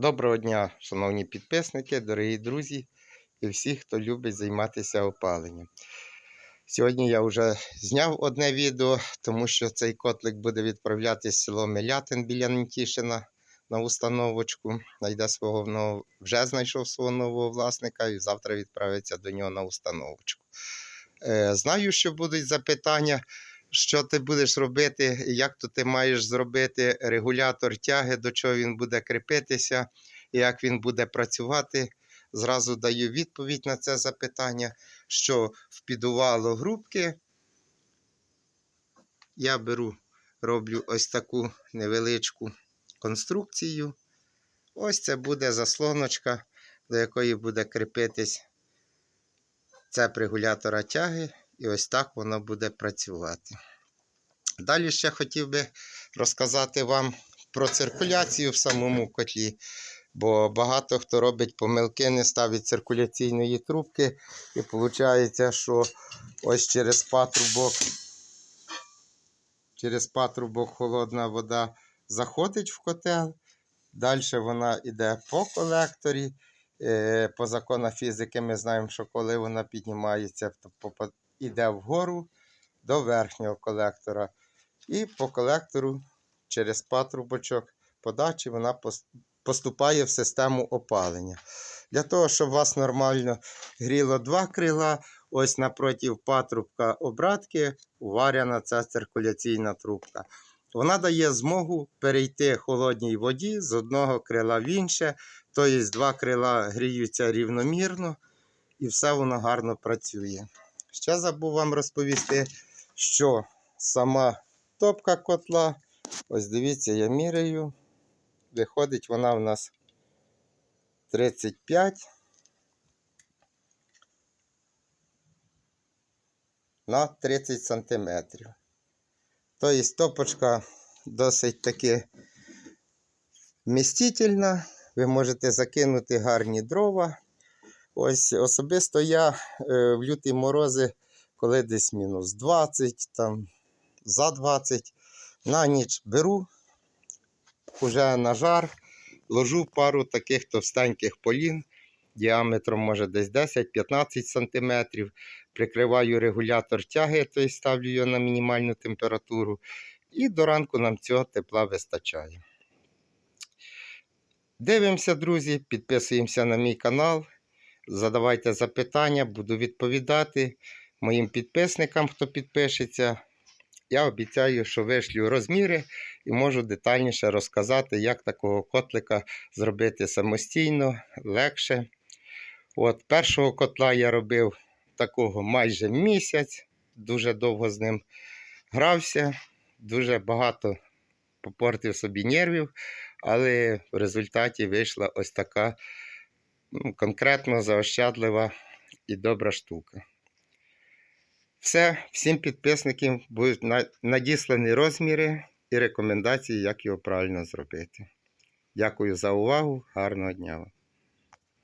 Доброго дня, шановні підписники, дорогі друзі і всі, хто любить займатися опаленням. Сьогодні я вже зняв одне відео, тому що цей котлик буде відправлятися в село Милятин біля Нетішина на установочку. Найде свого нового, вже знайшов свого нового власника і завтра відправиться до нього на установочку. Е, знаю, що будуть запитання, що ти будеш робити, як то ти маєш зробити регулятор тяги, до чого він буде кріпитися, як він буде працювати. Зразу даю відповідь на це запитання, що в підувало грубки я беру, роблю ось таку невеличку конструкцію. Ось це буде заслоночка, до якої буде кріпитись цеп регулятора тяги, і ось так воно буде працювати. Далі ще хотів би розказати вам про циркуляцію в самому котлі, бо багато хто робить помилки, не ставить циркуляційної трубки, і виходить, що ось через патрубок, через патрубок холодна вода заходить в котел, далі вона йде по колекторі. Е, По законах фізики ми знаємо, що коли вона піднімається, то йде вгору до верхнього колектора. І по колектору через патрубочок подачі вона поступає в систему опалення. Для того, щоб вас нормально гріло два крила, ось напроти патрубка обратки уварена ця циркуляційна трубка. Вона дає змогу перейти холодній воді з одного крила в інше, тобто два крила гріються рівномірно і все воно гарно працює. Ще забув вам розповісти, що сама топка котла, ось дивіться, я міряю, виходить вона в нас 35 на 30 сантиметрів. Тобто топочка досить таки вмістительна. Ви можете закинути гарні дрова. Ось особисто я е, в люті морози, коли десь мінус 20, там за 20, на ніч беру уже на жар, ложу пару таких товстеньких полін, діаметром може десь 10-15 см. Прикриваю регулятор тяги, тобто ставлю його на мінімальну температуру. І до ранку нам цього тепла вистачає. Дивимося, друзі, підписуємося на мій канал. Задавайте запитання, буду відповідати моїм підписникам, хто підпишеться. Я обіцяю, що вишлю розміри і можу детальніше розказати, як такого котлика зробити самостійно, легше. От Першого котла я робив такого майже місяць, дуже довго з ним грався, дуже багато попортив собі нервів, але в результаті вийшла ось така ну, конкретно заощадлива і добра штука. Все, всім підписникам будуть надіслані розміри і рекомендації, як його правильно зробити. Дякую за увагу, гарного дня вам.